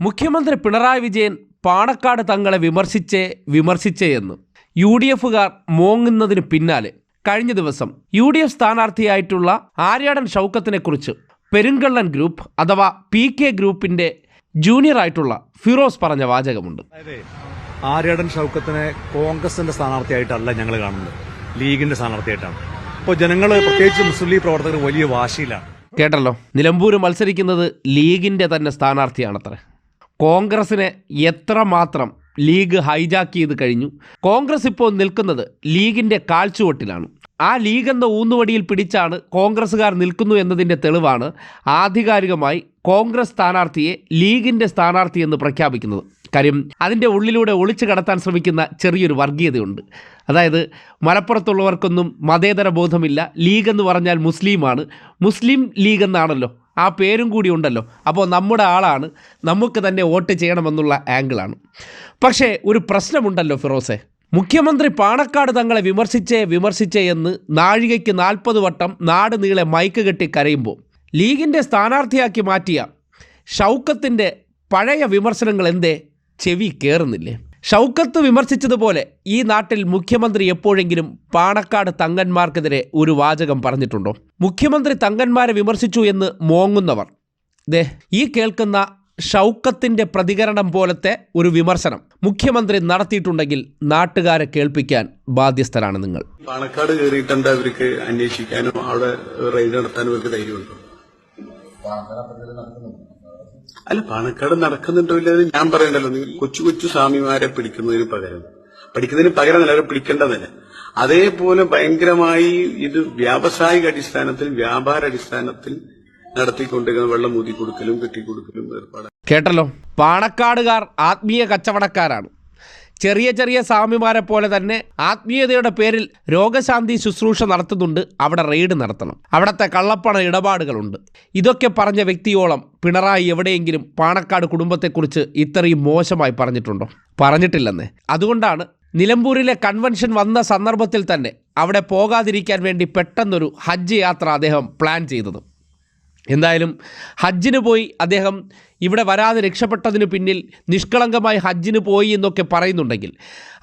മുഖ്യമന്ത്രി പിണറായി വിജയൻ പാണക്കാട് തങ്ങളെ വിമർശിച്ചേ വിമർശിച്ചേ എന്ന്. യു ഡി എഫുകാർ മോങ്ങുന്നതിന് പിന്നാലെ കഴിഞ്ഞ ദിവസം യു ഡി എഫ് സ്ഥാനാർത്ഥിയായിട്ടുള്ള ആര്യാടൻ ഷൗക്കത്തിനെ കുറിച്ച് പെരുങ്കള്ളൻ ഗ്രൂപ്പ് അഥവാ പി കെ ഗ്രൂപ്പിന്റെ ജൂനിയർ ആയിട്ടുള്ള ഫിറോസ് പറഞ്ഞ വാചകമുണ്ട്. ആര്യാടൻ ഷൗക്കത്തിനെ കോൺഗ്രസിന്റെ സ്ഥാനാർത്ഥിയായിട്ടല്ല ഞങ്ങൾ കാണുന്നത്. ലീഗിന്റെ സ്ഥാനാർത്ഥിയായിട്ടാണ്. ഇപ്പോൾ ജനങ്ങൾ പ്രത്യേകിച്ച് മുസ്ലിം ലീഗ് പ്രവർത്തകർ വലിയ വാശിയിലാണ്. കേട്ടല്ലോ. നിലമ്പൂർ മത്സരിക്കുന്നത് ലീഗിന്റെ തന്നെ സ്ഥാനാർത്ഥിയാണത്രേ. കോൺഗ്രസിനെ എത്രമാത്രം ലീഗ് ഹൈജാക്ക് ചെയ്ത് കഴിഞ്ഞു? കോൺഗ്രസ് ഇപ്പോൾ നിൽക്കുന്നത് ലീഗിന്റെ കാൽച്ചുവട്ടിലാണ്. ആ ലീഗ് എന്ന ഊന്നുവടിയിൽ പിടിച്ചാണ് കോൺഗ്രസ്സുകാർ നിൽക്കുന്നു എന്നതിന്റെ തെളിവാണ് ആധികാരികമായി കോൺഗ്രസ് സ്ഥാനാർത്ഥിയെ ലീഗിന്റെ സ്ഥാനാർത്ഥി എന്ന് പ്രഖ്യാപിക്കുന്നത്. കാര്യം അതിന്റെ ഉള്ളിലൂടെ ഒളിച്ചു കടത്താൻ ശ്രമിക്കുന്ന ചെറിയൊരു വർഗീയതയുണ്ട്. അതായത് മലപ്പുറത്തുള്ളവർക്കൊന്നും മതേതര ബോധമില്ല ലീഗ് എന്ന് പറഞ്ഞാൽ മുസ്ലിമാണ്. മുസ്ലിം ലീഗ് എന്നാണല്ലോ ആ പേരും കൂടി ഉണ്ടല്ലോ. അപ്പോൾ നമ്മുടെ ആളാണ്. നമുക്ക് തന്നെ വോട്ട് ചെയ്യണമെന്നുള്ള ആംഗിളാണ് പക്ഷേ ഒരു പ്രശ്നമുണ്ടല്ലോ ഫിറോസെ. മുഖ്യമന്ത്രി പാണക്കാട് തങ്ങളെ വിമർശിച്ചേ വിമർശിച്ചേ എന്ന് നാഴികയ്ക്ക് നാൽപ്പത് വട്ടം നാട് നീളെ മൈക്ക് കെട്ടി കരയുമ്പോൾ ലീഗിന്റെ സ്ഥാനാർത്ഥിയാക്കി മാറ്റിയ ഷൗക്കത്തിന്റെ പഴയ വിമർശനങ്ങൾ എന്തേ? ചെവി കയറുന്നില്ലേ ഷൗക്കത്ത് വിമർശിച്ചതുപോലെ ഈ നാട്ടിൽ മുഖ്യമന്ത്രി എപ്പോഴെങ്കിലും പാണക്കാട് തങ്ങന്മാർക്കെതിരെ ഒരു വാചകം പറഞ്ഞിട്ടുണ്ടോ? മുഖ്യമന്ത്രി തങ്ങന്മാരെ വിമർശിച്ചു എന്ന് മോങ്ങുന്നവർ. ദേ ഈ കേൾക്കുന്ന ഷൗക്കത്തിന്റെ പ്രതികരണം പോലത്തെ ഒരു വിമർശനം മുഖ്യമന്ത്രി നടത്തിയിട്ടുണ്ടെങ്കിൽ നാട്ടുകാരെ കേൾപ്പിക്കാൻ ബാധ്യസ്ഥരാണ് നിങ്ങൾ. പാണക്കാട് കയറിയിട്ടുണ്ട് അവർക്ക് അന്വേഷിക്കാനും അവിടെ റെയ്ഡ് നടത്താനും ഒക്കെ ധൈര്യമുണ്ടോ? അല്ല പാണക്കാട് നടക്കുന്നുണ്ടോ ഇല്ലെന്ന് ഞാൻ പറയണ്ടല്ലോ. നിങ്ങൾ കൊച്ചു കൊച്ചു സ്വാമിമാരെ പിടിക്കുന്നതിന് പകരം. പഠിക്കുന്നതിന് പകരം പിടിക്കേണ്ട പിടിക്കേണ്ടതല്ല. അതേപോലെ ഭയങ്കരമായി ഇത് വ്യാവസായിക അടിസ്ഥാനത്തിൽ വ്യാപാര അടിസ്ഥാനത്തിൽ നടത്തിക്കൊണ്ടിരിക്കുന്ന വെള്ളം ഊതി കൊടുക്കലും കെട്ടിക്കൊടുക്കലും കേട്ടല്ലോ? പാണക്കാടുകാർ ആത്മീയ കച്ചവടക്കാരാണ്. ചെറിയ ചെറിയ സ്വാമിമാരെ പോലെ തന്നെ ആത്മീയതയുടെ പേരിൽ രോഗശാന്തി ശുശ്രൂഷ നടത്തുന്നുണ്ട്. അവിടെ റെയ്ഡ് നടത്തണം. അവിടുത്തെ കള്ളപ്പണ ഇടപാടുകളുണ്ട്. ഇതൊക്കെ പറഞ്ഞ വ്യക്തിയോളം പിണറായി എവിടെയെങ്കിലും പാണക്കാട് കുടുംബത്തെക്കുറിച്ച് ഇത്രയും മോശമായി പറഞ്ഞിട്ടുണ്ടോ? പറഞ്ഞിട്ടില്ലെന്നേ. അതുകൊണ്ടാണ് നിലമ്പൂരിലെ കൺവെൻഷൻ വന്ന സന്ദർഭത്തിൽ തന്നെ അവിടെ പോകാതിരിക്കാൻ വേണ്ടി പെട്ടെന്നൊരു ഹജ്ജ് യാത്ര അദ്ദേഹം പ്ലാൻ ചെയ്തത്. എന്തായാലും ഹജ്ജിന് പോയി അദ്ദേഹം ഇവിടെ വരാതെ രക്ഷപ്പെട്ടതിന് പിന്നിൽ നിഷ്കളങ്കമായി ഹജ്ജിന് പോയി എന്നൊക്കെ പറയുന്നുണ്ടെങ്കിൽ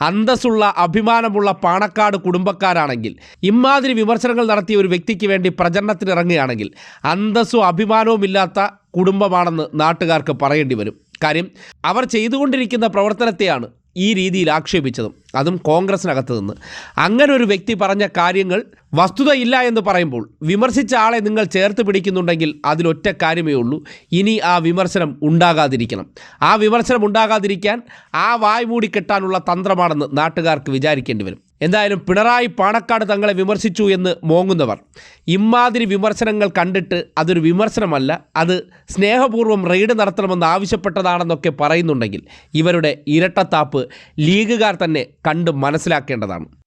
അന്തസ്സുള്ള അഭിമാനമുള്ള പാണക്കാട് കുടുംബക്കാരാണെങ്കിൽ ഇമാതിരി വിമർശനങ്ങൾ നടത്തിയ ഒരു വ്യക്തിക്ക് വേണ്ടി പ്രചരണത്തിനിറങ്ങുകയാണെങ്കിൽ അന്തസ്സും അഭിമാനവും ഇല്ലാത്ത കുടുംബമാണെന്ന് നാട്ടുകാർക്ക് പറയേണ്ടി വരും. കാര്യം അവർ ചെയ്തുകൊണ്ടിരിക്കുന്ന പ്രവർത്തനത്തെയാണ് ഈ രീതിയിൽ ആക്ഷേപിച്ചതും അതും കോൺഗ്രസിനകത്ത് നിന്ന്. അങ്ങനെ ഒരു വ്യക്തി പറഞ്ഞ കാര്യങ്ങൾ വസ്തുതയില്ല എന്ന് പറയുമ്പോൾ വിമർശിച്ച ആളെ നിങ്ങൾ ചേർത്ത് പിടിക്കുന്നുണ്ടെങ്കിൽ അതിലൊറ്റ കാര്യമേ ഉള്ളൂ. ഇനി ആ വിമർശനം ഉണ്ടാകാതിരിക്കണം. ആ വിമർശനം ഉണ്ടാകാതിരിക്കാൻ ആ വായ് മൂടി കെട്ടാനുള്ള തന്ത്രമാണെന്ന് നാട്ടുകാർക്ക് വിചാരിക്കേണ്ടി വരും. എന്തായാലും പിണറായി പാണക്കാട് തങ്ങളെ വിമർശിച്ചു എന്ന് മോങ്ങുന്നവർ. ഇമ്മാതിരി വിമർശനങ്ങൾ കണ്ടിട്ട് അതൊരു വിമർശനമല്ല അത് സ്നേഹപൂർവം റെയ്ഡ് നടത്തണമെന്ന് ആവശ്യപ്പെട്ടതാണെന്നൊക്കെ പറയുന്നുണ്ടെങ്കിൽ ഇവരുടെ ഇരട്ടത്താപ്പ് ലീഗുകാർ തന്നെ കണ്ട് മനസ്സിലാക്കേണ്ടതാണ്.